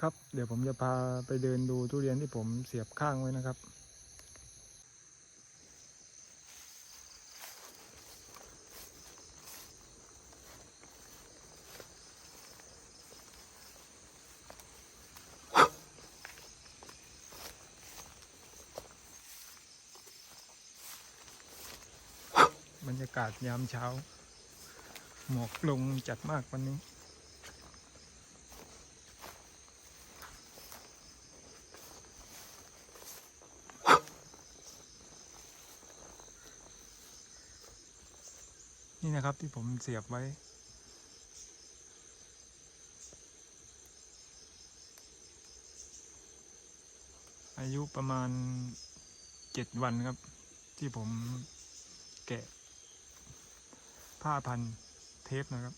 ครับ เดี๋ยวผมจะพาไปเดินดูทุเรียนที่ผมเสียบข้างไว้นะครับ บรรยากาศยามเช้า หมอกลงจัดมากวันนี้ นี่นะครับที่ผมเสียบไว้ อายุประมาณเจ็ดวันครับ ที่ผมแกะ ผ้าพันเทปนะครับ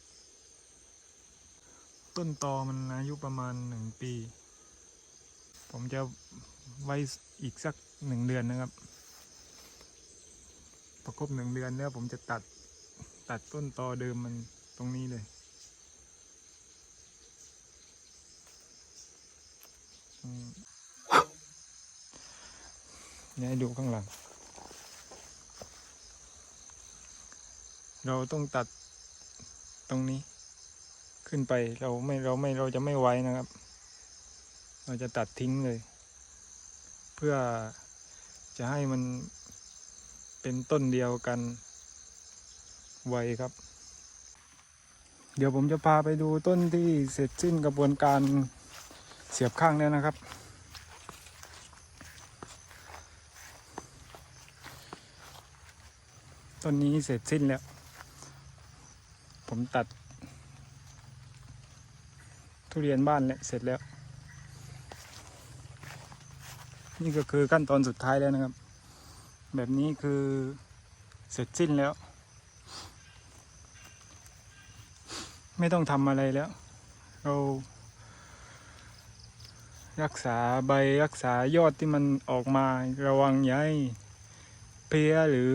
ต้นตอมันอายุประมาณหนึ่งปี ผมจะไว้อีกสักหนึ่งเดือนนะครับ ประครบหนึ่งเดือนแล้วผมจะตัด ตัดต้นตอเดิมมันตรงนี้เลย เนี่ยดูข้างหลัง เราต้องตัดตรงนี้ ขึ้นไปเราไม่เราไม่เราจะไม่ไว้นะครับ เราจะตัดทิ้งเลย เพื่อจะให้มันเป็นต้นเดียวกัน ไวครับ เดี๋ยวผมจะพาไปดูต้นที่เสร็จสิ้นกระบวนการเสียบข้างแล้วนะครับ ต้นนี้เสร็จสิ้นแล้ว ผมตัด ทุเรียนบ้านเนี่ยเสร็จแล้ว นี่ก็คือขั้นตอนสุดท้ายแล้วนะครับ แบบนี้คือเสร็จสิ้นแล้ว ไม่ต้องทำอะไรแล้ว เรารักษาใบรักษายอดที่มันออกมาระวังอย่าให้เพลี้ยหรือ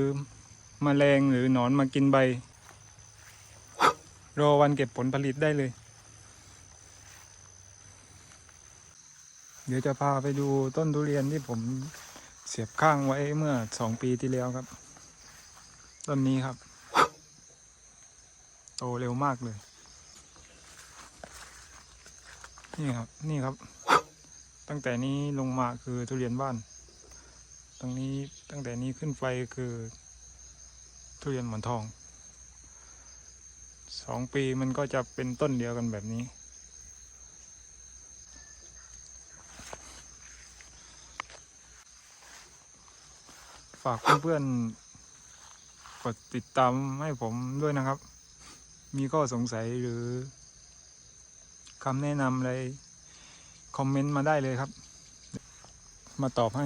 มแมลงหรือหนอนมากินใบ รอวันเก็บผลผลิตได้เลย เดี๋ยวจะพาไปดูต้นทุเรียนที่ผมเสียบข้างไว้เมื่อสองปีที่แล้วครับ ต้นนี้ครับ โตเร็วมากเลย นี่ครับ นี่ครับ ตั้งแต่นี้ลงมาคือทุเรียนบ้าน ตรงนี้ตั้งแต่นี้ขึ้นไปคือ ทุเรียนหมอนทอง สองปีมันก็จะเป็นต้นเดียวกันแบบนี้ ฝากเพื่อนๆกดติดตามให้ผมด้วยนะครับ มีข้อสงสัยหรือำแนะนำอะไร คอมเมนต์มาได้เลยครับ มาตอบให้